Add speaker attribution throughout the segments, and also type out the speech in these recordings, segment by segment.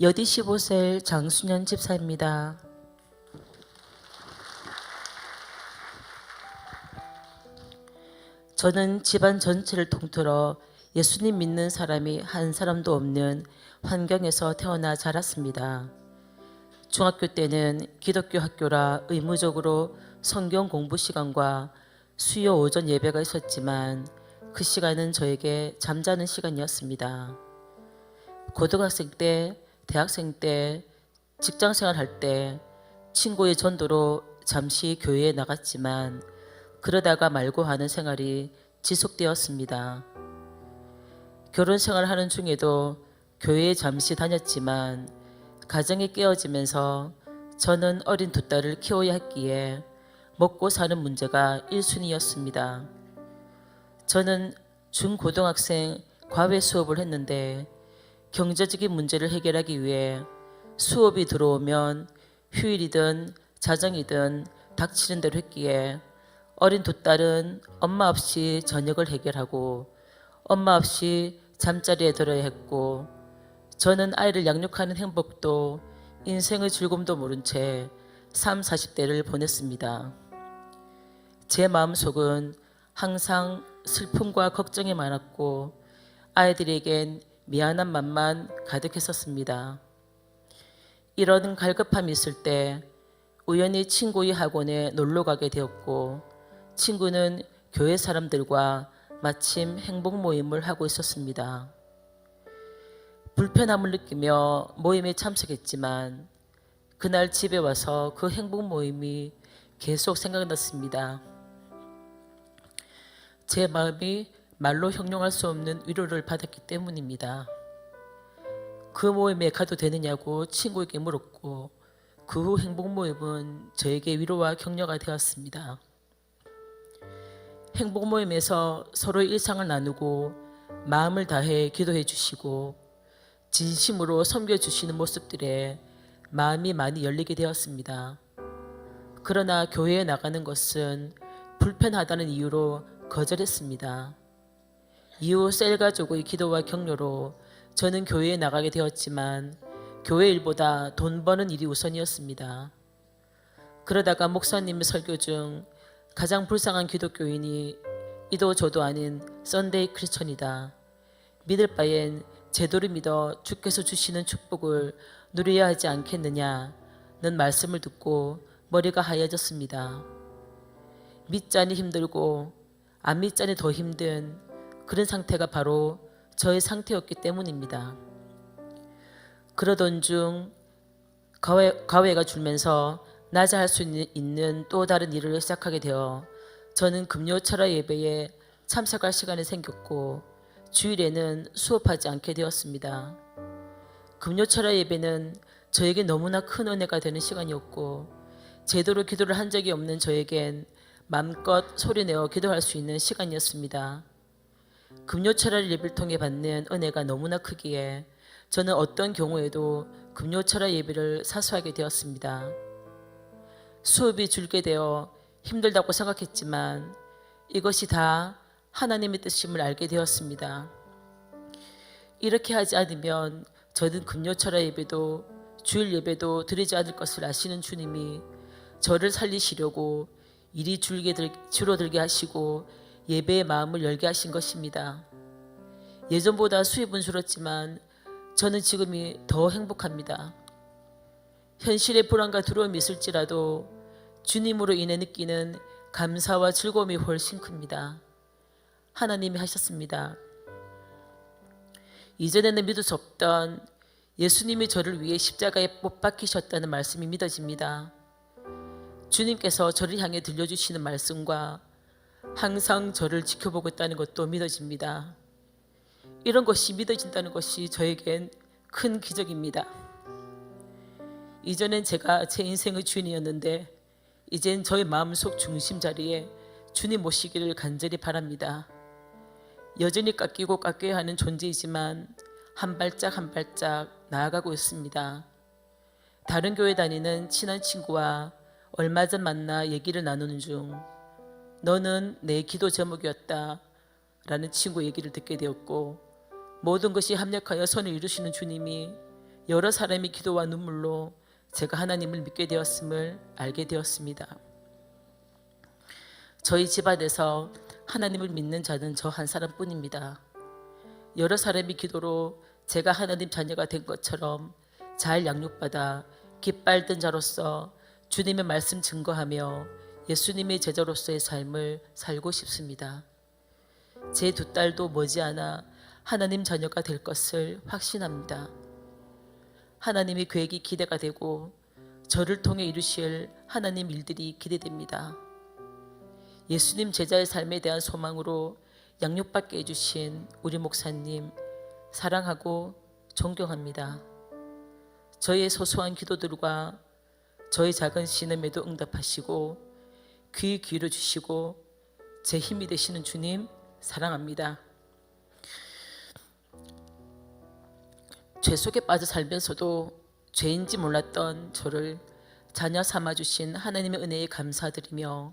Speaker 1: 여디 15세 장순현 집사입니다. 저는 집안 전체를 통틀어 예수님 믿는 사람이 한 사람도 없는 환경에서 태어나 자랐습니다. 중학교 때는 기독교 학교라 의무적으로 성경 공부 시간과 수요 오전 예배가 있었지만 그 시간은 저에게 잠자는 시간이었습니다. 고등학생 때, 대학생 때, 직장 생활할 때 친구의 전도로 잠시 교회에 나갔지만 그러다가 말고 하는 생활이 지속되었습니다. 결혼 생활하는 중에도 교회에 잠시 다녔지만 가정이 깨어지면서 저는 어린 두 딸을 키워야 했기에 먹고 사는 문제가 1순위였습니다. 저는 중고등학생 과외 수업을 했는데 경제적인 문제를 해결하기 위해 수업이 들어오면 휴일이든 자정이든 닥치는 대로 했기에 어린 두 딸은 엄마 없이 저녁을 해결하고 엄마 없이 잠자리에 들어야 했고 저는 아이를 양육하는 행복도 인생의 즐거움도 모른 채 3, 40대를 보냈습니다. 제 마음속은 항상 슬픔과 걱정이 많았고 아이들에겐 미안한 맘만 가득했었습니다. 이런 갈급함이 있을 때 우연히 친구의 학원에 놀러 가게 되었고 친구는 교회 사람들과 마침 행복 모임을 하고 있었습니다. 불편함을 느끼며 모임에 참석했지만 그날 집에 와서 그 행복 모임이 계속 생각났습니다. 제 마음이 말로 형용할 수 없는 위로를 받았기 때문입니다. 그 모임에 가도 되느냐고 친구에게 물었고 그 후 행복 모임은 저에게 위로와 격려가 되었습니다. 행복 모임에서 서로 일상을 나누고 마음을 다해 기도해 주시고 진심으로 섬겨 주시는 모습들에 마음이 많이 열리게 되었습니다. 그러나 교회에 나가는 것은 불편하다는 이유로 거절했습니다. 이후 셀 가족의 기도와 격려로 저는 교회에 나가게 되었지만 교회 일보다 돈 버는 일이 우선이었습니다. 그러다가 목사님의 설교 중 가장 불쌍한 기독교인이 이도 저도 아닌 썬데이 크리스천이다. 믿을 바엔 제도를 믿어 주께서 주시는 축복을 누려야 하지 않겠느냐는 말씀을 듣고 머리가 하얘졌습니다. 믿자니 힘들고 안 믿자니 더 힘든 그런 상태가 바로 저의 상태였기 때문입니다. 그러던 중 과외, 과외가 줄면서 낮에 할 수 있는 또 다른 일을 시작하게 되어 저는 금요 철야 예배에 참석할 시간이 생겼고 주일에는 수업하지 않게 되었습니다. 금요 철야 예배는 저에게 너무나 큰 은혜가 되는 시간이었고 제대로 기도를 한 적이 없는 저에겐 마음껏 소리내어 기도할 수 있는 시간이었습니다. 금요 철야 예배를 통해 받는 은혜가 너무나 크기에 저는 어떤 경우에도 금요 철야 예배를 사수하게 되었습니다. 수업이 줄게 되어 힘들다고 생각했지만 이것이 다 하나님의 뜻임을 알게 되었습니다. 이렇게 하지 않으면 저는 금요철야 예배도 주일 예배도 드리지 않을 것을 아시는 주님이 저를 살리시려고 일이 줄게 들, 줄어들게 하시고 예배의 마음을 열게 하신 것입니다. 예전보다 수입은 줄었지만 저는 지금이 더 행복합니다. 현실의 불안과 두려움이 있을지라도 주님으로 인해 느끼는 감사와 즐거움이 훨씬 큽니다. 하나님이 하셨습니다. 이전에는 믿을 수 없던 예수님이 저를 위해 십자가에 못 박히셨다는 말씀이 믿어집니다. 주님께서 저를 향해 들려주시는 말씀과 항상 저를 지켜보고 있다는 것도 믿어집니다. 이런 것이 믿어진다는 것이 저에겐 큰 기적입니다. 이전엔 제가 제 인생의 주인이었는데 이젠 저의 마음속 중심 자리에 주님 모시기를 간절히 바랍니다. 여전히 깎이고 깎여야 하는 존재이지만 한 발짝 한 발짝 나아가고 있습니다. 다른 교회 다니는 친한 친구와 얼마 전 만나 얘기를 나누는 중 너는 내 기도 제목이었다 라는 친구 얘기를 듣게 되었고 모든 것이 합력하여 선을 이루시는 주님이 여러 사람의 기도와 눈물로 제가 하나님을 믿게 되었음을 알게 되었습니다. 저희 집안에서 하나님을 믿는 자는 저 한 사람뿐입니다. 여러 사람의 기도로 제가 하나님 자녀가 된 것처럼 잘 양육받아 깃발든 자로서 주님의 말씀 증거하며 예수님의 제자로서의 삶을 살고 싶습니다. 제 두 딸도 머지않아 하나님 자녀가 될 것을 확신합니다. 하나님의 계획이 기대가 되고 저를 통해 이루실 하나님 일들이 기대됩니다. 예수님 제자의 삶에 대한 소망으로 양육받게 해주신 우리 목사님 사랑하고 존경합니다. 저의 소소한 기도들과 저의 작은 신음에도 응답하시고 귀 기울여 주시고 제 힘이 되시는 주님 사랑합니다. 죄 속에 빠져 살면서도 죄인지 몰랐던 저를 자녀 삼아 주신 하나님의 은혜에 감사드리며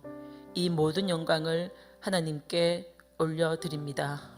Speaker 1: 이 모든 영광을 하나님께 올려 드립니다.